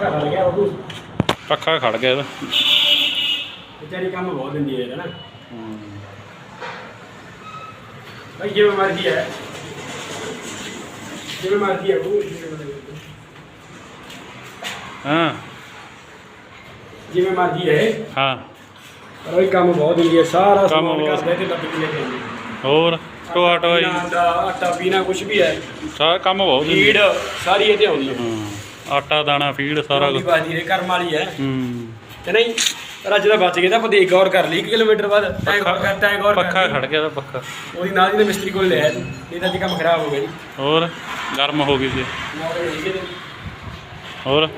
ਖੜ ਗਿਆ ਉਹ ਪੱਖਾ ਖੜ ਗਿਆ ਇਹਦਾ। ਵਿਚਾਰੀ ਕੰਮ ਬਹੁਤ ਦਿੰਦੀ ਹੈ ਨਾ। ਭਾਈ ਜਿਵੇਂ ਮਰਜ਼ੀ ਹੈ। ਜਿਵੇਂ ਮਰਜ਼ੀ ਹੈ ਉਹ ਹੈ। ਹਾਂ। ਜਿਵੇਂ ਮਰਜ਼ੀ ਹੈ। ਹਾਂ। ਪਰ ਉਹ ਕੰਮ ਬਹੁਤ ਦਿੰਦੀ ਹੈ ਸਾਰਾ ਸਮਾਨ। ਕਰਦਾ ਤੇ ਦੱਬ ਕੇ ਲੈ ਹੋਰ ਟੋਆ ਟੋਆ ਆਟਾ ਪੀਣਾ, ਆਟਾ ਪੀਣਾ ਕੁਝ ਵੀ ਹੈ। ਸਾਰਾ ਕੰਮ ਬਹੁਤ ਦਿੰਦੀ ਫੀਡ ਸਾਰੀ ਇਹ ਤੇ ਆਉਂਦੀ ਹੈ ਹਾਂ ਆਟਾ ਦਾਣਾ ਫੀਡ ਸਾਰਾ ਕੁਝ ਬਾਜੀ ਦੇ ਕਰਮ ਵਾਲੀ ਹੈ। ਹੂੰ। ਤੇ ਨਹੀਂ ਪਰ ਅੱਜ ਦਾ ਬਚ ਗਿਆ ਤਾਂ ਆਪਾਂ ਦੇਖ ਗੌਰ ਕਰ ਲਈ 1 ਕਿਲੋਮੀਟਰ ਬਾਅਦ। ਗੌਰ ਕਰ ਟੈਂਕ ਗੌਰ ਪੱਖਾ ਖੜ ਗਿਆ ਇਹਦਾ ਪੱਖਾ। ਉਹਦੀ ਨਾਲ ਦੀ ਨੇ ਮਿਸਤਰੀ ਕੋਲ ਲਿਆ ਤੂੰ ਨਹੀਂ ਤਾਂ ਜੀ ਕੰਮ ਖਰਾਬ ਹੋ ਗਿਆ ਜੀ। ਹੋਰ ਗਰਮ ਹੋ ਗਈ ਸੀ। ਨੇ। ਹੋਰ?